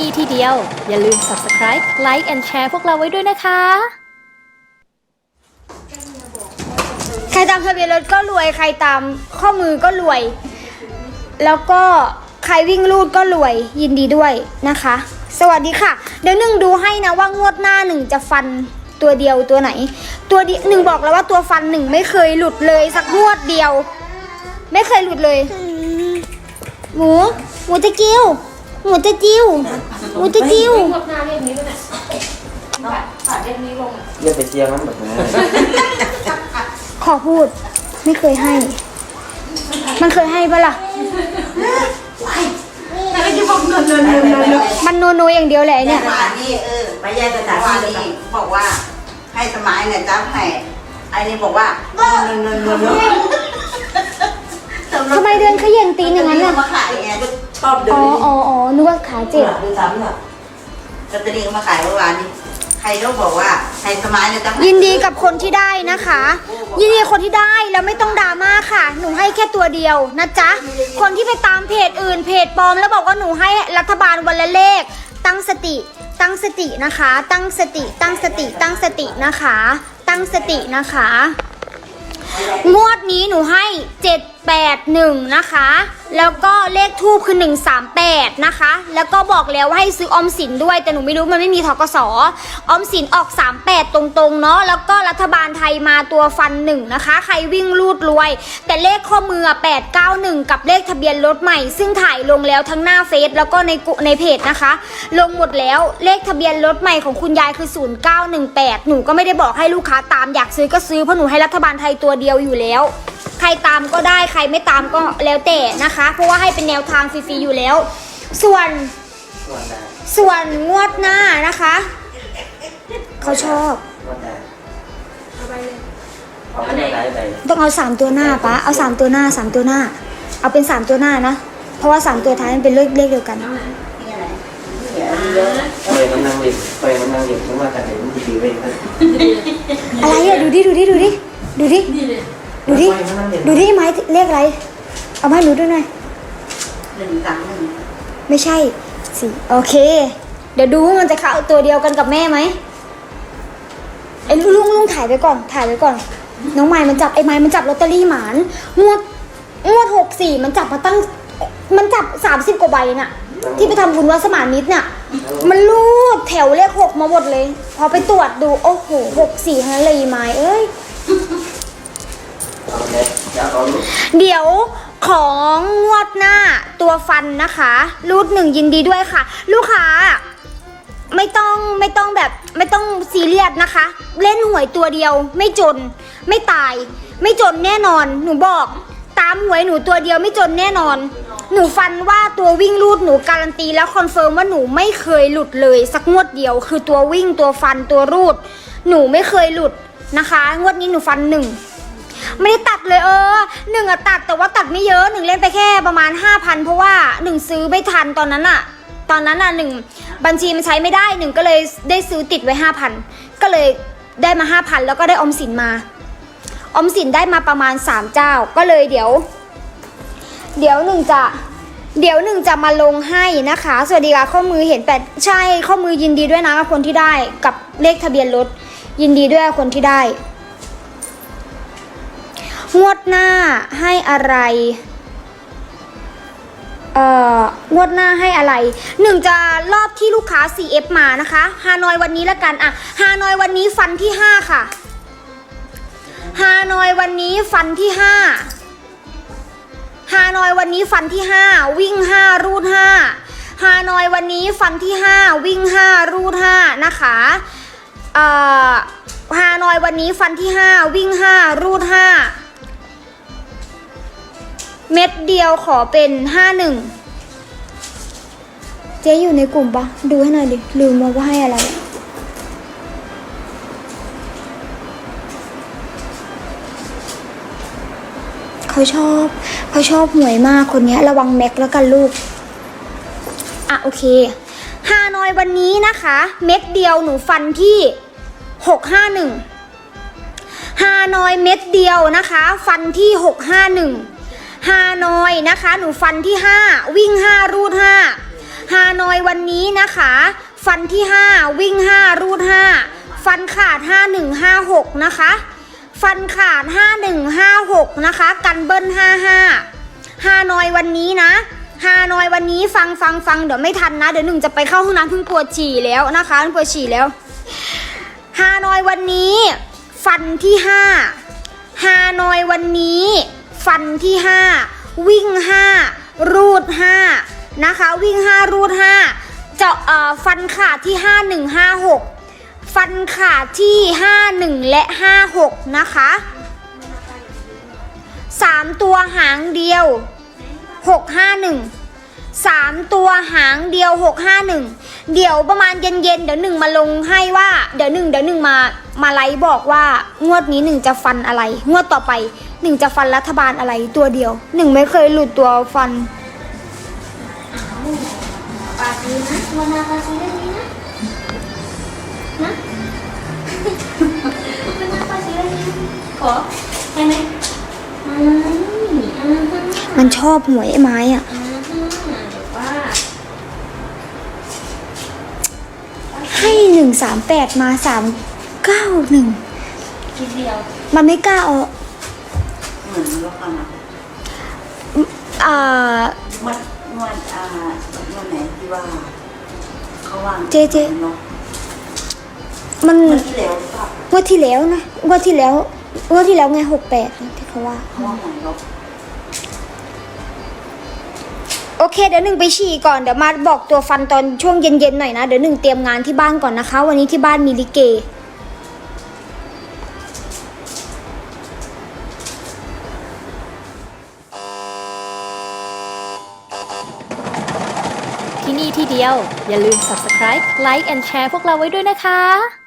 นี่ที่เดียว อย่าลืม subscribe like and share พวกเราไว้ด้วยนะคะ ใครตามทะเบียนรถก็รวย ใครตามข้อมือก็รวย แล้วก็ใครวิ่งลูดก็รวยยินดีด้วยนะคะ สวัสดีค่ะ เดี๋ยวหนึ่งดูให้นะว่างวดหน้าหนึ่งจะฟันตัวเดียวตัวไหน ตัวเดียวหนึ่งบอกแล้วว่าตัวฟันหนึ่งไม่เคยหลุดเลยสักงวดเดียว ไม่เคยหลุดเลย หมู หมูจะกิ้ว หมูจะจิ้วหมูจะจิ้วเรียกไปเชียร์มันแบบนี้ขอพูด ไม่เคยให้ มันเคยให้ปะล่ะมันโนโนอย่างเดียวแหละไอ้เนี่เนี่ยยมานี่เออไปยายสถานที่นี่บอกว่า ให้สมัยเนี่ยจับให้ไอ้นี่บอกว่าเงินเงินเงินเงินทำไมเดินเขย่งตีนอย่างนั้นน่ะน่ะมาขายไง ชอบเดิอ๋อนอ๋ออ๋อนึกว่าขาเจ็บ ดูซ้ำน่ะลอตเตอรี่ก็มาขายเมื่อวานนี้ ใครก็บอกว่าให้สมัยเนี่ยจับให้ยินดีกับคนที่ได้นะคะ ยินดีกับคนที่ได้แล้วไม่ต้องดราม่าค่ะ หนูให้แค่ตัวเดียวนะจ๊ะ คนที่ไปตามเพจอื่นเพจปลอม แล้วบอกว่าหนูให้รัฐบาลวันละเลข ตั้งสติ ตั้งสตินะคะ ตั้งสติ ตั้งสติ ตั้งสตินะคะ ตั้งสตินะคะ งวดนี้หนูให้ 81 นะคะ แล้วก็เลขทูบคือ 138 นะคะ แล้วก็บอกแล้วว่าให้ซื้อออมสินด้วย แต่หนูไม่รู้มันไม่มีทกสออมสินออก 38 ตรงๆ เนาะ แล้วก็รัฐบาลไทยมาตัวฟันหนึ่งนะคะ ใครวิ่งรูดรวย แต่เลขข้อมือ 891 กับเลขทะเบียนรถใหม่ ซึ่งถ่ายลงแล้วทั้งหน้าเฟซแล้วก็ในกุในเพจนะคะ ลงหมดแล้ว เลขทะเบียนรถใหม่ของคุณยายคือ 0918 หนูก็ไม่ได้บอกให้ลูกค้าตามอยากซื้อก็ซื้อเพราะหนูให้รัฐบาลไทยตัวเดียวอยู่แล้ว ใครตามก็ได้ใครไม่ตามก็แล้วแต่นะคะ เพราะว่าให้เป็นแนวทางฟรีๆอยู่แล้ว ส่วนส่วนใดส่วนงวดหน้านะคะ เขาชอบ ส่วนใดเอาไปเลยเอาไปไหนไปต้องเอาสามตัวหน้าปะเอาสามตัวหน้าสามตัวหน้า เอาเป็นสามตัวหน้านะเพราะว่าสามตัวท้ายมันเป็นเลขเลขเดียวกันนี่อะไรเปิดมันนั่งเล่นเปิดมันนั่งเล่นมันมาแต่ไหนมันดีเว้ยอะไรอะดูดิดูดิดูดิดูดิ ดูดิ ดูดิไม้เลขอะไร เอามาให้หนูด้วยหน่อย หนึ่งสามหนึ่งไม่ใช่สี่โอเค เดี๋ยวดูว่ามันจะเข้าตัวเดียวกันกับแม่ไหมไอ้ลุงลุงลุงถ่ายไปก่อน ถ่ายไปก่อน น้องไม้มันจับไอ้ไม้มันจับลอตเตอรี่หมานงวดงวดหกสี่มันจับมาตั้ง มันจับสามสิบกว่าใบน่ะ ที่ไปทำบุญวัดสมานมิตรน่ะ มันรูดแถวเลขหกมาหมดเลย พอไปตรวจดู โอ้โหหกสี่ทั้งนั้นเลยอีไม้เอ้ย เดี๋ยวของงวดหน้าตัวฟันนะคะ รูดหนึ่งยินดีด้วยค่ะ ลูกค้า ไม่ต้องไม่ต้องแบบไม่ต้องซีเรียสนะคะ เล่นหวยตัวเดียว ไม่จน ไม่ตาย ไม่จนแน่นอน หนูบอก ตามหวยหนูตัวเดียวไม่จนแน่นอน หนูฟันว่าตัววิ่งรูดหนูการันตีแล้วคอนเฟิร์มว่าหนูไม่เคยหลุดเลยสักงวดเดียว คือตัววิ่งตัวฟันตัวรูด หนูไม่เคยหลุดนะคะ งวดนี้หนูฟันหนึ่ง ไม่ได้ตัดเลยเออหนึ่งอะตัดแต่ว่าตัดไม่เยอะหนึ่งเล่นไปแค่ประมาณห้าพันเพราะว่าหนึ่งซื้อไม่ทันตอนนั้นอะตอนนั้นอะหนึ่งบัญชีมันใช้ไม่ได้หนึ่งก็เลยได้ซื้อติดไว้ห้าพันก็เลยได้มาห้าพันแล้วก็ได้ออมสินมา อมสินได้มาประมาณสามเจ้า ก็เลยเดี๋ยว เดี๋ยวหนึ่งจะเดี๋ยวหนึ่งจะมาลงให้นะคะ สวัสดีค่ะข้อมือเห็นแปดใช่ข้อมือยินดีด้วยนะกับคนที่ได้กับเลขทะเบียนรถยินดีด้วยคนที่ได้ งวดหน้าให้อะไร เอ่องวดหน้าให้อะไรหนึ่งจะรอบที่ลูกค้า CF มานะคะฮานอยวันนี้ละกันอะฮานอยวันนี้ฟันที่5ค่ะฮานอยวันนี้ฟันที่5ฮานอยวันนี้ฟันที่5วิ่ง5รูด5ฮานอยวันนี้ฟันที่5วิ่ง5รูด5นะคะเอ่อฮานอยวันนี้ฟันที่5วิ่ง5รูด5 เม็ดเดียวขอเป็นห้าหนึ่งเจ๊อยู่ในกลุ่มปะดูให้หน่อยดิ ลืมมาว่าให้อะไร เขาชอบ เขาชอบหวยมากคนนี้ระวังแม็กแล้วกันลูก อะ โอเคฮานอยวันนี้นะคะ เม็ดเดียวหนูฟันที่หกห้าหนึ่งฮานอยเม็ดเดียวนะคะ ฟันที่651 ฮานอยนะคะ หนูฟันที่ 5 วิ่ง 5 รูด 5 ฮานอยวันนี้นะคะ ฟันที่ 5 วิ่ง 5 รูด 5 ฟันขาด 5156 นะคะ ฟันขาด 5156 นะคะ กันเบิ้ล 55ฮานอยวันนี้นะฮานอยวันนี้ฟังฟังฟังเดี๋ยวไม่ทันนะ เดี๋ยวหนึ่งจะไปเข้าห้องน้ำเพิ่งปวดฉี่แล้วนะคะเพิ่งปวดฉี่แล้วฮานอยวันนี้ ฟันที่ 5ฮานอยวันนี้ ฟันที่ 5 วิ่ง 5 รูด 5 นะคะ วิ่ง 5 รูด 5 เจาะเอ่อฟันขาดที่ 5156 ฟันขาดที่ 51 และ 56 นะคะ 3 ตัวหางเดียว 651 3 ตัวหางเดียว 651 เดี๋ยวประมาณเย็นๆเดี๋ยวหนึ่งมาลงให้ว่าเดี๋ยวหนึ่งเดี๋ยวหนึ่งมามาไลฟ์บอกว่างวดนี้หนึ่งจะฟันอะไร งวดต่อไปหนึ่งจะฟันรัฐบาลอะไรตัวเดียวหนึ่งไม่เคยหลุดตัวฟันปากดีนะวันนาปากดีเรื่องนี้นะนะวันนาปากดีเรื่องนี้นะขอได้ไหมมันชอบหวยไอ้ไม้อะ อืมเดี๋ยวว่า ให้หนึ่ งสามแปดมาสามเก้าหนึ่งทีเดียวมันไม่กล้าเอาเหมือนรถกันนะอ่างวดงวดอ่างวดไหนที่ว่าเขาวางเจเจเนาะมันงวดที่แล้วก็งวดที่แล้วนะงวดที่แล้วงวดที่แล้วไงหกแปดที่เขาว่าเขาวางหวยเร โอเคเดี๋ยวหนึ่งไปฉี่ก่อนเดี๋ยวมาบอกตัวฟันตอนช่วงเย็นๆหน่อยนะเดี๋ยวหนึ่งเตรียมงานที่บ้านก่อนนะคะ วันนี้ที่บ้านมีลิเกที่นี่ที่เดียว อย่าลืม subscribe like and share พวกเราไว้ด้วยนะคะ